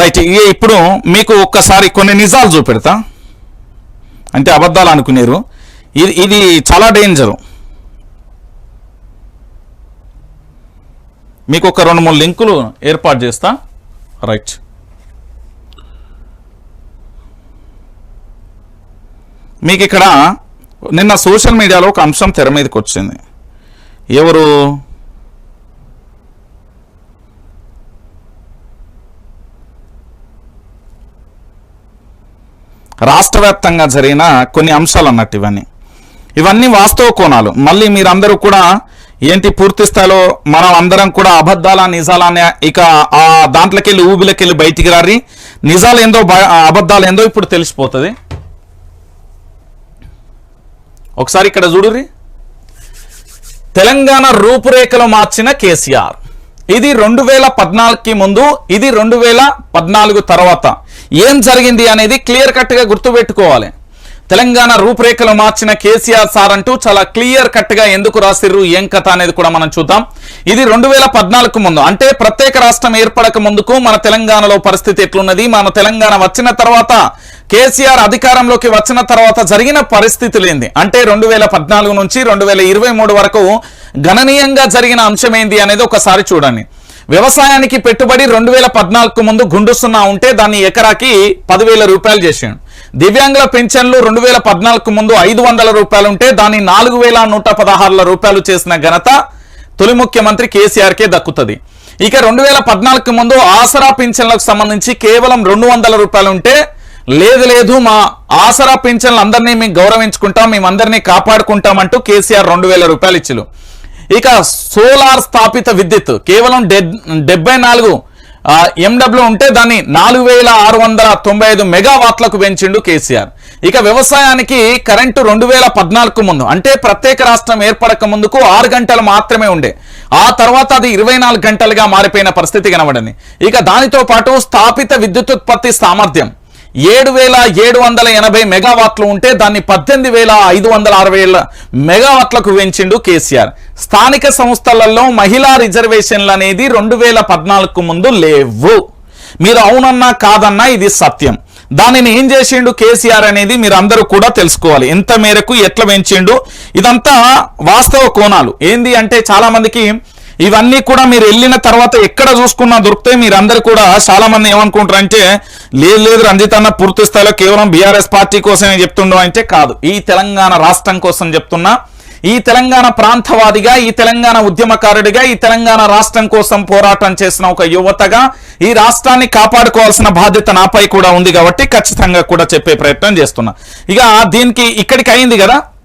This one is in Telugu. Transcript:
రైట్ ఇక ఇప్పుడు మీకు ఒక్కసారి కొన్ని నిజాలు చూపెడతా. అంటే అబద్ధాలు అనుకునేరు. ఇది ఇది చాలా డేంజరు మీకు ఒక రెండు మూడు లింకులు ఏర్పాటు చేస్తా. రైట్. మీకు ఇక్కడ నిన్న సోషల్ మీడియాలో ఒక అంశం తెర మీదకి వచ్చింది. ఎవరు? రాష్ట్ర వ్యాప్తంగా జరిగిన కొన్ని అంశాలు అన్నట్టు ఇవన్నీ. ఇవన్నీ వాస్తవ కోణాలు. మళ్ళీ మీరందరూ కూడా ఏంటి పూర్తి స్థాయిలో మనం అందరం కూడా అబద్ధాల నిజాలనే ఇక ఆ దాంట్లోకి వెళ్ళి ఊబిలోకి వెళ్ళి బయటికి రారి. నిజాలు ఏందో అబద్ధాలు ఏందో ఇప్పుడు తెలిసిపోతుంది. ఒకసారి ఇక్కడ చూడుర్రి. తెలంగాణ రూపురేఖలు మార్చిన కేసీఆర్. ఇది రెండు వేల పద్నాలుగుకి ముందు ఇది రెండు వేల పద్నాలుగు తర్వాత. ఏం జరిగింది అనేది క్లియర్ కట్గా గుర్తుపెట్టుకోవాలి. తెలంగాణ రూపురేఖలు మార్చిన కేసీఆర్ సార్ అంటూ చాలా క్లియర్ కట్గా ఎందుకు రాసిర్రు ఏం కథ అనేది కూడా మనం చూద్దాం. ఇది రెండు వేల పద్నాలుగు ముందు అంటే ప్రత్యేక రాష్ట్రం ఏర్పడక ముందుకు మన తెలంగాణలో పరిస్థితి ఎట్లున్నది మన తెలంగాణ వచ్చిన తర్వాత కేసీఆర్ అధికారంలోకి వచ్చిన తర్వాత జరిగిన పరిస్థితులు ఏంది అంటే రెండు వేల పద్నాలుగు నుంచి రెండు వేల ఇరవై మూడు వరకు గణనీయంగా జరిగిన అంశం ఏంది అనేది ఒకసారి చూడండి. వ్యవసాయానికి పెట్టుబడి రెండు వేల పద్నాలుగు ముందు గుండు సున్నా ఉంటే దాన్ని ఎకరాకి పదివేల రూపాయలు చేసాడు. దివ్యాంగుల పెన్షన్లు రెండు వేల పద్నాలుగు ముందు ఐదు వందల రూపాయలు ఉంటే దాన్ని నాలుగు వేల నూట పదహారుల రూపాయలు చేసిన ఘనత తొలి ముఖ్యమంత్రి కేసీఆర్కే దక్కుతుంది. ఇక రెండు వేల పద్నాలుగు ముందు ఆసరా పింఛన్లకు సంబంధించి కేవలం రెండు వందల రూపాయలు ఉంటే లేదు లేదు మా ఆసరా పింఛన్లు అందరినీ మేము గౌరవించుకుంటాం మేమందరినీ కాపాడుకుంటామంటూ కేసీఆర్ రెండు వేల రూపాయలు ఇచ్చిలు ఇక సోలార్ స్థాపిత విద్యుత్ కేవలం డెబ్ డెబ్బై నాలుగు ఎండబ్ల్యూ ఉంటే దాన్ని నాలుగు వేల ఆరు వందల తొంభై ఐదు మెగావాట్లకు పెంచిండు కేసీఆర్. ఇక వ్యవసాయానికి కరెంటు రెండు వేల పద్నాలుగు ముందు అంటే ప్రత్యేక రాష్ట్రం ఏర్పడక ముందుకు ఆరు గంటలు మాత్రమే ఉండే. ఆ తర్వాత అది ఇరవై నాలుగు గంటలుగా మారిపోయిన పరిస్థితి కనబడింది. ఇక దానితో పాటు స్థాపిత విద్యుత్ ఉత్పత్తి సామర్థ్యం. ఏడు వేల ఏడు వందల ఎనభై మెగావాట్లు ఉంటే దాన్ని పద్దెనిమిది వేల ఐదు వందల అరవై ఏళ్ళ మెగావాట్లకు పెంచిండు కేసీఆర్. స్థానిక సంస్థలలో మహిళా రిజర్వేషన్లు అనేది రెండు వేల పద్నాలుగుకు ముందు లేవు. మీరు అవునన్నా కాదన్నా ఇది సత్యం. దానిని ఏం చేసిండు కేసీఆర్ అనేది మీరు అందరూ కూడా తెలుసుకోవాలి. ఎంత మేరకు ఎట్లా పెంచిండు ఇదంతా వాస్తవ కోణాలు. ఏంది అంటే చాలా మందికి ఇవన్నీ కూడా మీరు వెళ్ళిన తర్వాత ఎక్కడ చూసుకున్నా దొరికితే మీరందరూ కూడా చాలా మంది ఏమనుకుంటారంటే లేదు లేదు రంజిత్ అన్న పూర్తి స్థాయిలో కేవలం బీఆర్ఎస్ పార్టీ కోసమే చెప్తుండో అంటే కాదు. ఈ తెలంగాణ రాష్ట్రం కోసం చెప్తున్నా. ఈ తెలంగాణ ప్రాంతవాదిగా ఈ తెలంగాణ ఉద్యమకారుడిగా ఈ తెలంగాణ రాష్ట్రం కోసం పోరాటం చేసిన ఒక యువతగా ఈ రాష్ట్రాన్ని కాపాడుకోవాల్సిన బాధ్యత నాపై కూడా ఉంది కాబట్టి ఖచ్చితంగా కూడా చెప్పే ప్రయత్నం చేస్తున్నా. ఇక దీనికి ఇక్కడికి అయింది కదా?